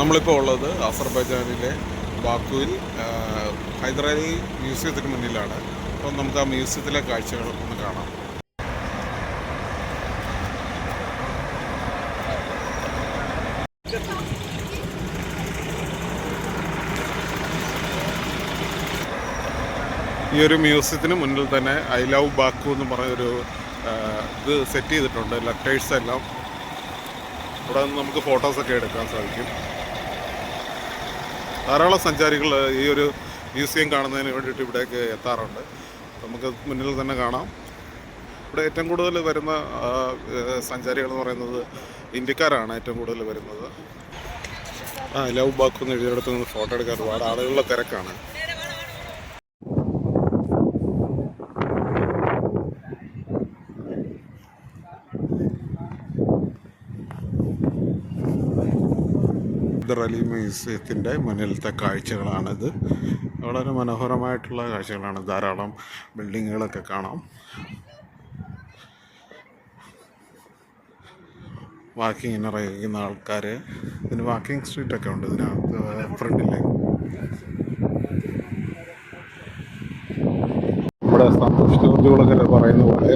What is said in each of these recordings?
നമ്മളിപ്പോൾ ഉള്ളത് അസർബൈജാനിലെ ബാക്കുവിൽ ഹൈദരാലി മ്യൂസിയത്തിന് മുന്നിലാണ്. അപ്പം നമുക്ക് ആ മ്യൂസിയത്തിലെ കാഴ്ചകൾ ഒന്ന് കാണാം. ഈ ഒരു മ്യൂസിയത്തിന് മുന്നിൽ തന്നെ ഐ ലവ് ബാക്കു എന്ന് പറഞ്ഞൊരു ഇത് സെറ്റ് ചെയ്തിട്ടുണ്ട് ലെറ്റേഴ്സ് എല്ലാം. ഇവിടെ നിന്ന് നമുക്ക് ഫോട്ടോസൊക്കെ എടുക്കാൻ സാധിക്കും. ധാരാളം സഞ്ചാരികൾ ഈ ഒരു മ്യൂസിയം കാണുന്നതിന് വേണ്ടിയിട്ട് ഇവിടേക്ക് എത്താറുണ്ട്. നമുക്ക് മുന്നിൽ തന്നെ കാണാം. ഇവിടെ ഏറ്റവും കൂടുതൽ വരുന്ന സഞ്ചാരികൾ എന്ന് പറയുന്നത് ഇന്ത്യക്കാരാണ് ഏറ്റവും കൂടുതൽ വരുന്നത്. ആ ലവ് ബാക്ക് എഴുതിയെടുത്ത് ഫോട്ടോ എടുക്കാൻ ഒരുപാട് ആളുകളുടെ തിരക്കാണ്. ഹൈദർ അലി മ്യൂസിയത്തിന്റെ മുന്നിലത്തെ കാഴ്ചകളാണിത്. വളരെ മനോഹരമായിട്ടുള്ള കാഴ്ചകളാണ്. ധാരാളം ബിൽഡിങ്ങുകളൊക്കെ കാണാം. വാക്കിങ്ങിന് ഇറങ്ങിക്കുന്ന ആൾക്കാർ ഇതിന് വാക്കിംഗ് സ്ട്രീറ്റൊക്കെ ഉണ്ട് ഇതിനകത്ത് ഫ്രണ്ടിൽ നമ്മുടെ സന്തോഷങ്ങളൊക്കെ പറയുന്ന പോലെ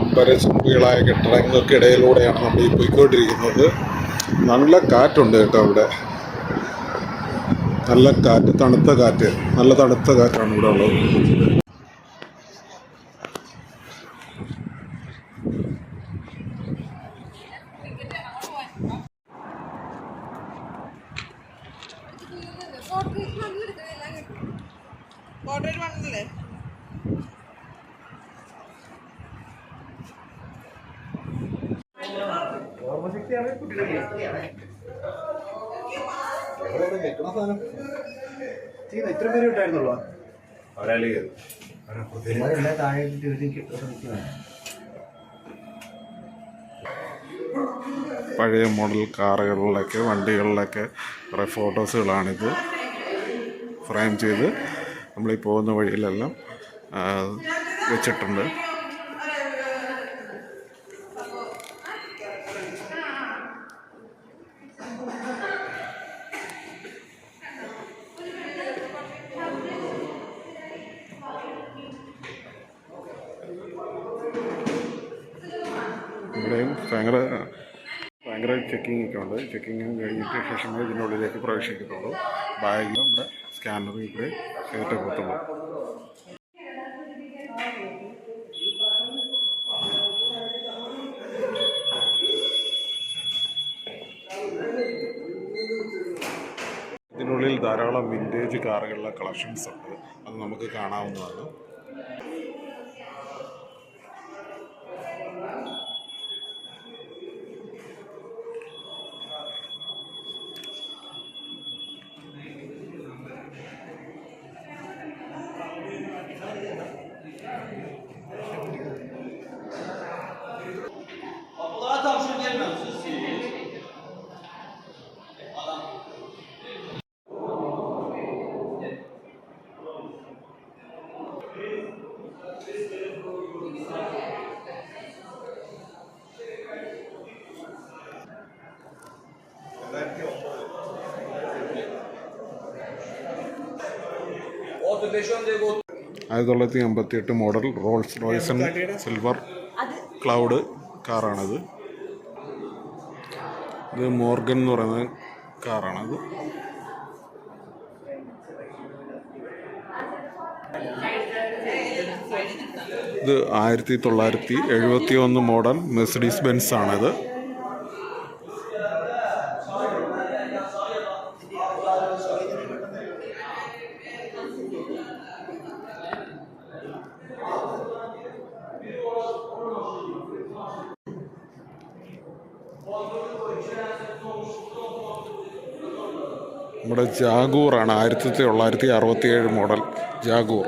അമ്പര ചുമ്പികളായ കെട്ടിടങ്ങൾക്കിടയിലൂടെയാണ് നമ്മൾ ഈ പോയിക്കൊണ്ടിരിക്കുന്നത്. നല്ല കാറ്റുണ്ട് കേട്ടോ ഇവിടെ നല്ല കാറ്റ് തണുത്ത കാറ്റ് നല്ല തണുത്ത കാറ്റാണ് ഇവിടെ ഉള്ളത്. ഇത്ര പേര് ഉണ്ടായിരുന്നുള്ളൂ പഴയ മോഡൽ കാറുകളിലൊക്കെ വണ്ടികളിലൊക്കെ കുറേ ഫോട്ടോസുകളാണിത്. ഫ്രെയിം ചെയ്ത് നമ്മൾ ഈ പോകുന്ന വഴിയിലെല്ലാം വെച്ചിട്ടുണ്ട്. ഭയങ്കര ഭയങ്കര ചെക്കിംഗ് ഒക്കെ ഉണ്ട്. ചെക്കിങ് കഴിഞ്ഞിട്ട് ശേഷമേ ഇതിനുള്ളിലേക്ക് പ്രവേശിക്കത്തുള്ളൂ. ബാഗിലും ഇവിടെ സ്കാനറും ഇവിടെ ചെയ്തിട്ടേ പോകത്തുള്ളൂ ഇതിനുള്ളിൽ ധാരാളം വിന്റേജ് കാറുകളുടെ കളക്ഷൻസ് ഉണ്ട്. അത് നമുക്ക് കാണാവുന്നതാണ്. ആയിരത്തി തൊള്ളായിരത്തി എൺപത്തി എട്ട് model Rolls Royce silver cloud കാറാണത്. ഇത് മോർഗൻ എന്ന് പറയുന്ന കാറാണത് ഇത് ആയിരത്തി തൊള്ളായിരത്തി എഴുപത്തി ഒന്ന് മോഡൽ മെഴ്സഡീസ് ബെൻസ് ആണിത് ജാഗൂറാണ് ആയിരത്തി തൊള്ളായിരത്തി അറുപത്തിയേഴ് മോഡൽ ജാഗൂർ.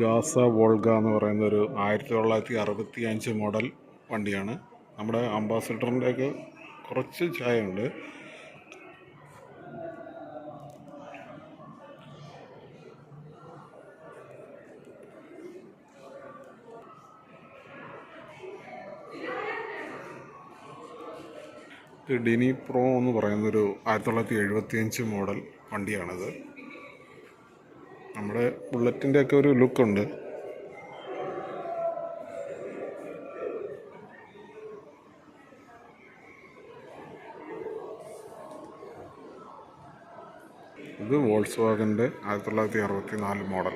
ഗാസ വോൾഗ എന്ന് പറയുന്നൊരു ആയിരത്തി തൊള്ളായിരത്തി അറുപത്തി അഞ്ച് മോഡൽ വണ്ടിയാണ്. നമ്മുടെ അംബാസഡറിന്റെയൊക്കെ കുറച്ച് ചായയുണ്ട് ഡിനി പ്രോ എന്ന് പറയുന്നൊരു ആയിരത്തി തൊള്ളായിരത്തി എഴുപത്തി അഞ്ച് മോഡൽ വണ്ടിയാണിത്. നമ്മുടെ ബുള്ളറ്റിന്റെ ഒക്കെ ഒരു ലുക്കുണ്ട്. ഇത് വോൾസ് വാഗന്റെ ആയിരത്തി തൊള്ളായിരത്തി അറുപത്തി നാല് മോഡൽ.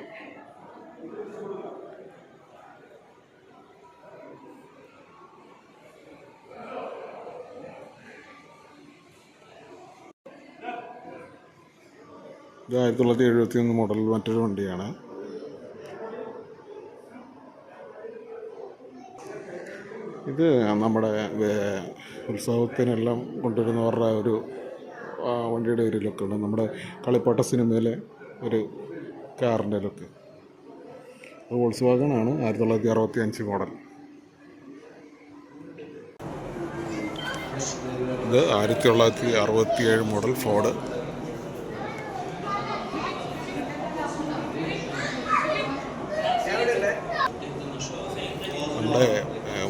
ഇത് ആയിരത്തി തൊള്ളായിരത്തി എഴുപത്തി ഒന്ന് മോഡൽ മറ്റൊരു വണ്ടിയാണ്. ഇത് നമ്മുടെ ഉത്സവത്തിനെല്ലാം കൊണ്ടുവരുന്നവരുടെ ഒരു വണ്ടിയുടെ ഒരു ലുക്കാണ് നമ്മുടെ കളിപ്പാട്ട സിനിമയിലെ ഒരു കാറിന്റെ ലുക്ക് അത് വോൾസ് വാഗണാണ് ആയിരത്തി തൊള്ളായിരത്തി അറുപത്തി അഞ്ച് മോഡൽ ഇത് ആയിരത്തി തൊള്ളായിരത്തി അറുപത്തി ഏഴ് മോഡൽ ഫോർഡ് നമ്മുടെ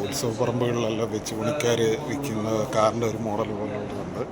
ഉത്സവപ്പറമ്പുകളിലെല്ലാം ഉത്സവ പറമ്പുകളിലെല്ലാം വെച്ച് പണിക്കാർ വിൽക്കുന്ന കാറിന്റെ ഒരു മോഡൽ പോലെ ഉണ്ട്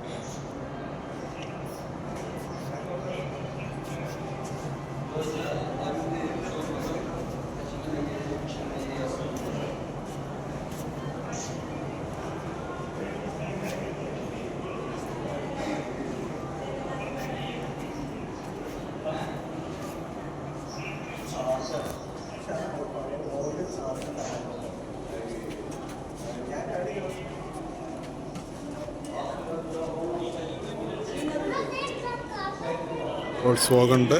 വോൾസ് വാഗണിന്റെ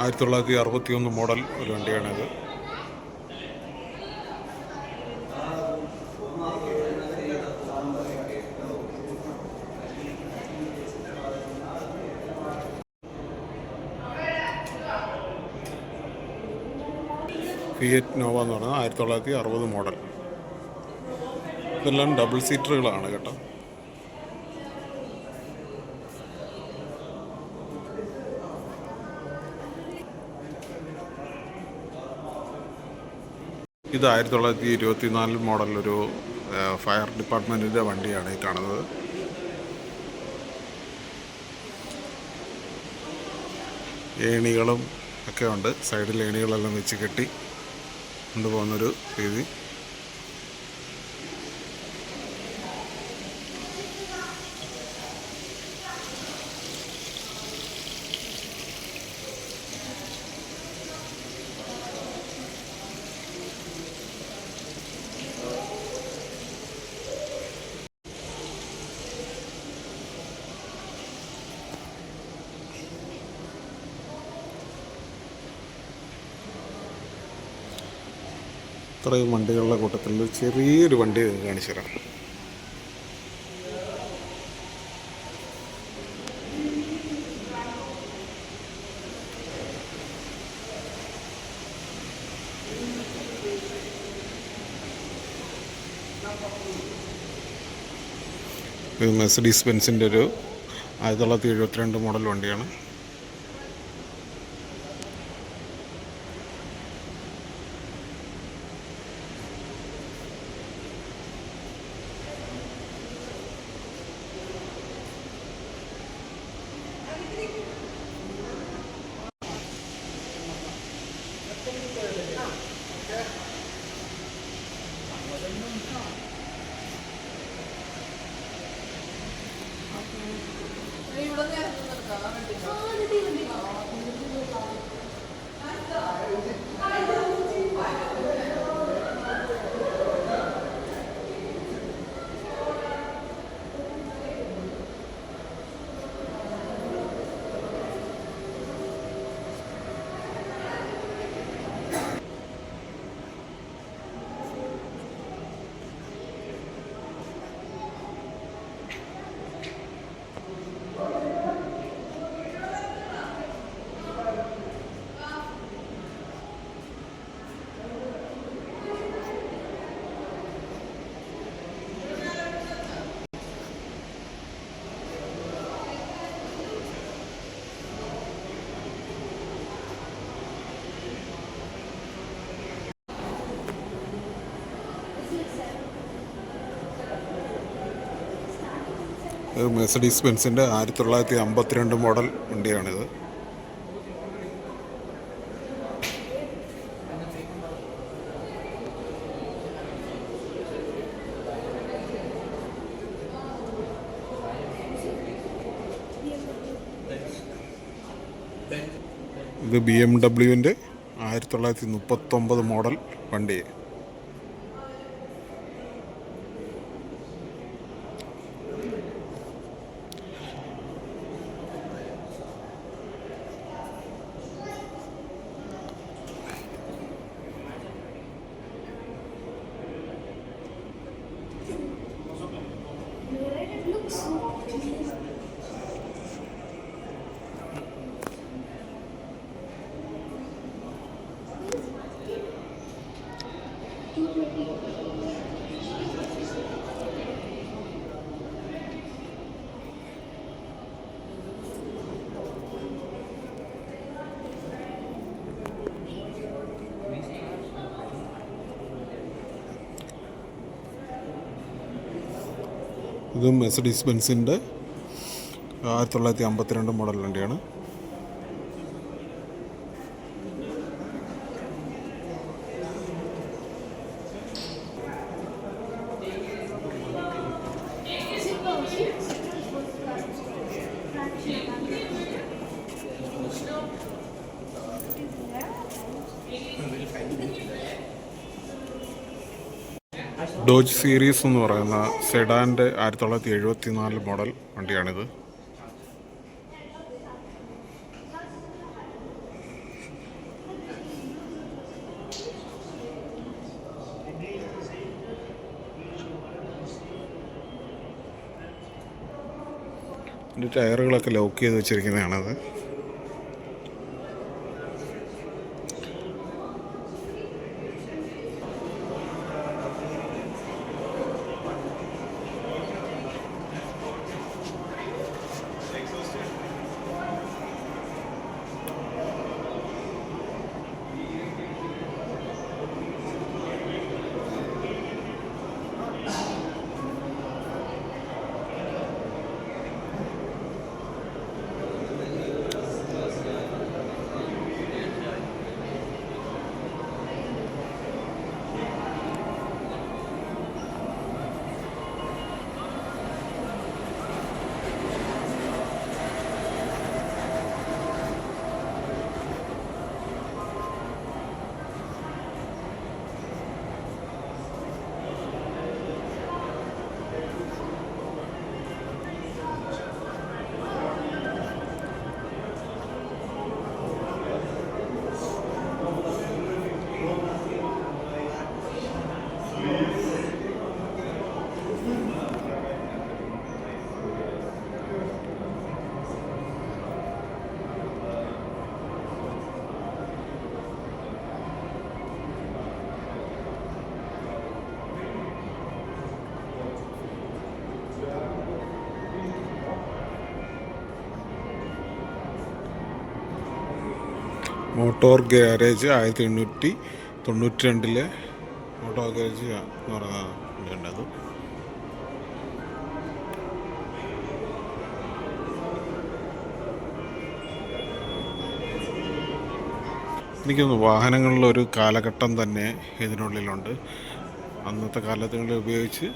ആയിരത്തി തൊള്ളായിരത്തി അറുപത്തി ഒന്ന് മോഡൽ ഒരു വണ്ടിയാണിത്. ഫിയറ്റ് നോവ എന്ന് പറയുന്നത് ആയിരത്തി തൊള്ളായിരത്തി അറുപത് മോഡൽ. ഇതെല്ലാം ഡബിൾ സീറ്ററുകളാണ് കേട്ടോ. ഇത് ആയിരത്തി തൊള്ളായിരത്തി ഇരുപത്തി നാല് മോഡൽ ഒരു ഫയർ ഡിപ്പാർട്ട്മെന്റിന്റെ വണ്ടിയാണ് ഈ കാണുന്നത്. ഏണികളും ഒക്കെ ഉണ്ട്. സൈഡിൽ ഏണികളെല്ലാം വെച്ച് കെട്ടി കൊണ്ടുപോകുന്നൊരു രീതി. ഇത്രയും വണ്ടികളുടെ കൂട്ടത്തിൽ ചെറിയൊരു വണ്ടി കാണിച്ചു തരാം മെസഡീസ് ബെൻസിന്റെ ഒരു ആയിരത്തി തൊള്ളായിരത്തി എഴുപത്തിരണ്ട് മോഡൽ വണ്ടിയാണ്. മെഴ്സഡീസ് ബെൻസിന്റെ ആയിരത്തി തൊള്ളായിരത്തി അമ്പത്തിരണ്ട് മോഡൽ വണ്ടിയാണിത്. ഇത് ബി എം ഡബ്ല്യുവിന്റെ ആയിരത്തി തൊള്ളായിരത്തി മുപ്പത്തൊമ്പത് മോഡൽ വണ്ടി. ഇത് മെസഡീസ് ബെൻസിന്റെ ആയിരത്തി തൊള്ളായിരത്തി അമ്പത്തിരണ്ട് മോഡൽ വണ്ടിയാണ്. ഡോജ് സീരീസ് എന്ന് പറയുന്ന സെഡാന്റെ ആയിരത്തി തൊള്ളായിരത്തി എഴുപത്തി നാല് മോഡൽ വണ്ടിയാണിത് ടയറുകളൊക്കെ ലോക്ക് ചെയ്ത് വെച്ചിരിക്കുന്നതാണത്. മോട്ടോർ ഗ്യാരേജ് ആയിരത്തി എണ്ണൂറ്റി തൊണ്ണൂറ്റി രണ്ടിലെ മോട്ടോർ ഗ്യാരേജ് എന്ന് പറയുന്ന വണ്ടിയുണ്ട് അത് എനിക്ക് വാഹനങ്ങളിലൊരു കാലഘട്ടം തന്നെ ഇതിനുള്ളിലുണ്ട്. അന്നത്തെ കാലത്തുകളിൽ ഉപയോഗിച്ച്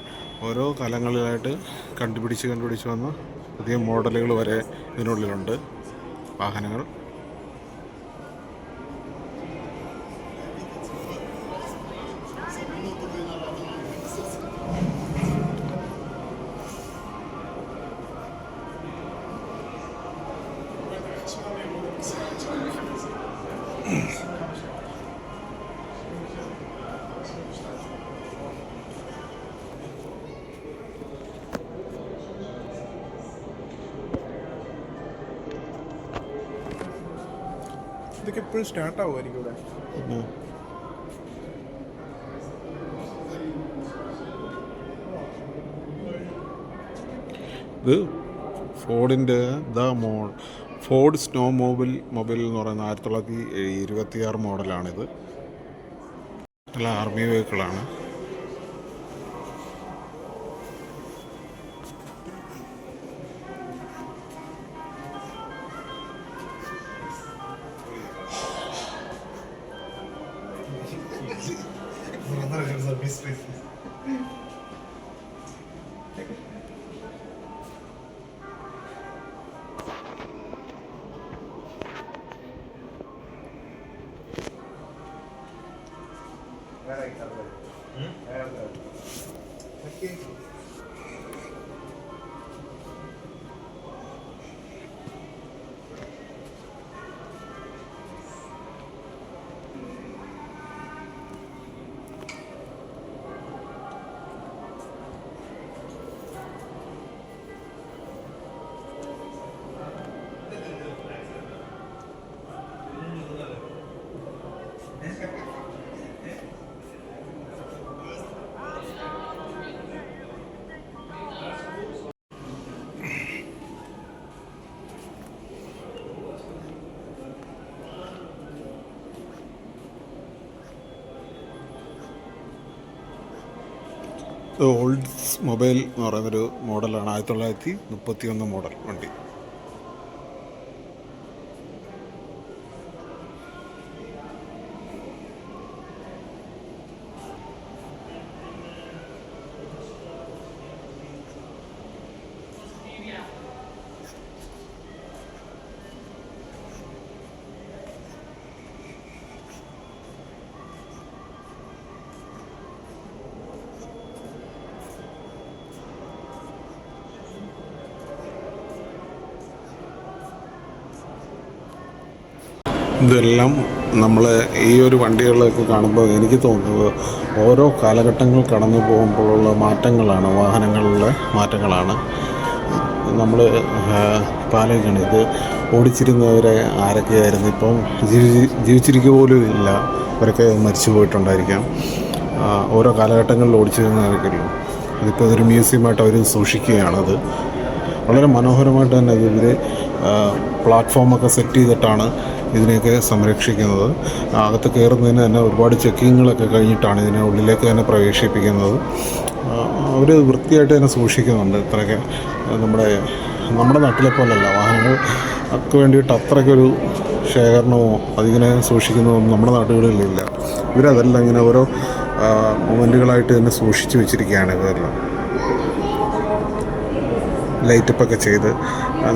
ഓരോ കാലങ്ങളിലായിട്ട് കണ്ടുപിടിച്ച് കണ്ടുപിടിച്ച് വന്ന പുതിയ മോഡലുകൾ വരെ ഇതിനുള്ളിലുണ്ട്. വാഹനങ്ങൾ ഇതൊക്കെ എപ്പോഴും സ്റ്റാർട്ട് ആവുമായിരിക്കും ഇവിടെ. ഇത് ഫോർഡിന്റെ the mo Ford snowmobile mobile എന്ന് പറയുന്ന ആയിരത്തി തൊള്ളായിരത്തി ഇരുപത്തിയാറ് മോഡലാണിത്. നല്ല ആർമി വെഹിക്കിളാണ്. Arkadaşlar biz reisiyiz. ഇത് ഓൾഡ്സ് മൊബൈൽ എന്ന് പറയുന്നൊരു മോഡലാണ് ആയിരത്തി തൊള്ളായിരത്തി മുപ്പത്തി ഒന്ന് മോഡൽ വണ്ടി. ഇതെല്ലാം നമ്മൾ ഈ ഒരു വണ്ടികളിലൊക്കെ കാണുമ്പോൾ എനിക്ക് തോന്നുന്നത് ഓരോ കാലഘട്ടങ്ങൾ കടന്നു പോകുമ്പോഴുള്ള മാറ്റങ്ങളാണ് വാഹനങ്ങളിലെ മാറ്റങ്ങളാണ്. നമ്മൾ പാലക്കാണ് ഇത് ഓടിച്ചിരുന്നവരെ ആരൊക്കെയായിരുന്നു ഇപ്പം ജീവി ജീവിച്ചിരിക്കുക പോലും ഇല്ല. അവരൊക്കെ മരിച്ചു പോയിട്ടുണ്ടായിരിക്കാം. ഓരോ കാലഘട്ടങ്ങളിൽ ഓടിച്ചിരുന്നവർക്കല്ലോ അതിപ്പോൾ അതൊരു മ്യൂസിയമായിട്ട് അവർ സൂക്ഷിക്കുകയാണത് വളരെ മനോഹരമായിട്ട് തന്നെ ഇവർ പ്ലാറ്റ്ഫോമൊക്കെ സെറ്റ് ചെയ്തിട്ടാണ് ഇതിനെയൊക്കെ സംരക്ഷിക്കുന്നത്. അകത്ത് കയറുന്നതിന് തന്നെ ഒരുപാട് ചെക്കിങ്ങുകളൊക്കെ കഴിഞ്ഞിട്ടാണ് ഇതിനെ ഉള്ളിലേക്ക് തന്നെ പ്രവേശിപ്പിക്കുന്നത്. അവർ വൃത്തിയായിട്ട് തന്നെ സൂക്ഷിക്കുന്നുണ്ട് ഇത്രയൊക്കെ. നമ്മുടെ നമ്മുടെ നാട്ടിലെ പോലല്ല വാഹനങ്ങൾക്ക് വേണ്ടിയിട്ട് അത്രയ്ക്കൊരു ശേഖരണമോ അതിങ്ങനെ സൂക്ഷിക്കുന്നതോ നമ്മുടെ നാടുകളിലില്ല ഇവരതെല്ലാം ഇങ്ങനെ ഓരോ മൊമെന്റുകളായിട്ട് തന്നെ സൂക്ഷിച്ചു വെച്ചിരിക്കുകയാണ് ഇവരെല്ലാം ലൈറ്റപ്പൊക്കെ ചെയ്ത്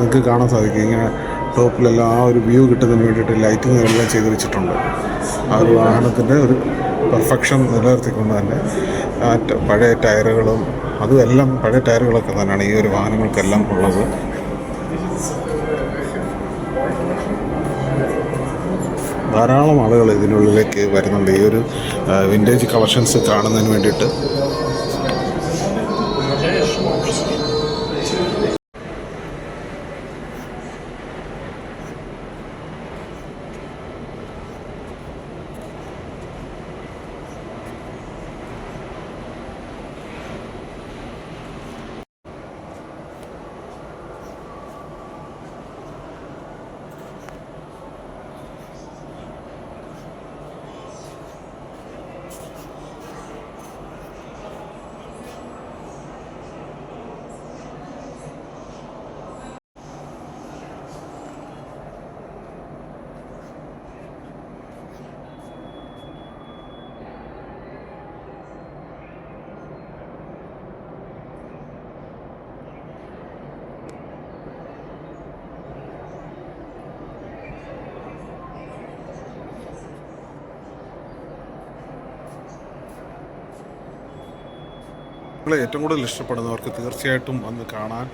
നിങ്ങൾക്ക് കാണാൻ സാധിക്കും. ഇങ്ങനെ ടോപ്പിലെല്ലാം ആ ഒരു വ്യൂ കിട്ടുന്നതിന് വേണ്ടിയിട്ട് ലൈറ്റിംഗ് എല്ലാം ചെയ്ത് വെച്ചിട്ടുണ്ട്. ആ ഒരു വാഹനത്തിന്റെ ഒരു പെർഫെക്ഷൻ നിലനിർത്തിക്കൊണ്ട് തന്നെ ആ പഴയ ടയറുകളും അതും എല്ലാം പഴയ ടയറുകളൊക്കെ തന്നെയാണ് ഈ ഒരു വാഹനങ്ങൾക്കെല്ലാം ഉള്ളത്. ധാരാളം ആളുകൾ ഇതിനുള്ളിലേക്ക് വരുന്നുണ്ട്. ഈ ഒരു വിന്റേജ് കളക്ഷൻസ് കാണുന്നതിന് വേണ്ടിയിട്ട്. നിങ്ങളെ ഏറ്റവും കൂടുതൽ ഇഷ്ടപ്പെടുന്നവർക്ക് തീർച്ചയായിട്ടും വന്ന് കാണാൻ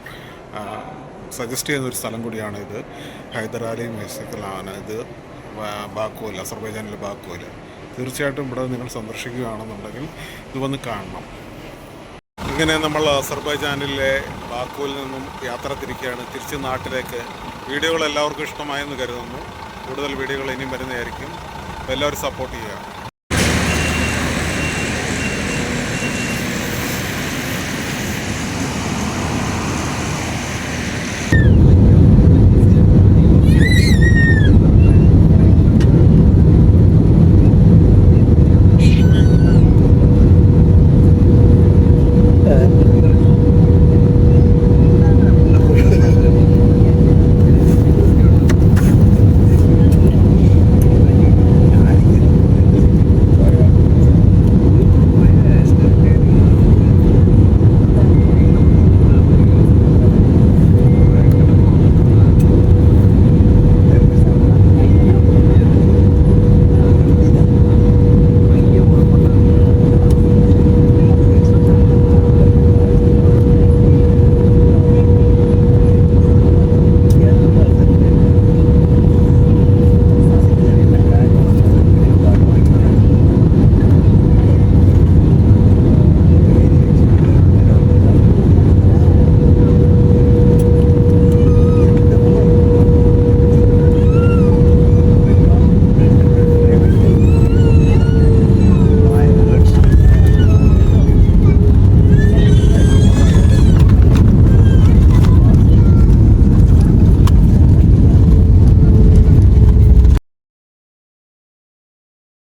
സജസ്റ്റ് ചെയ്യുന്ന ഒരു സ്ഥലം കൂടിയാണ് ഇത്. ഹൈദരാലി മ്യൂസിക്കലാണ് ഇത്. ബാക്കുവൽ അസർബൈജാനിലെ ബാക്കോൽ തീർച്ചയായിട്ടും ഇവിടെ നിങ്ങൾ സന്ദർശിക്കുകയാണെന്നുണ്ടെങ്കിൽ ഇത് വന്ന് കാണണം. ഇങ്ങനെ നമ്മൾ അസർബൈജാനിലെ ബാക്കുവിൽ നിന്നും യാത്ര തിരിക്കുകയാണ്. തിരിച്ച് നാട്ടിലേക്ക്. വീഡിയോകൾ എല്ലാവർക്കും ഇഷ്ടമായെന്ന് കരുതുന്നു. കൂടുതൽ വീഡിയോകൾ ഇനിയും വരുന്നതായിരിക്കും. എല്ലാവരും സപ്പോർട്ട് ചെയ്യുക.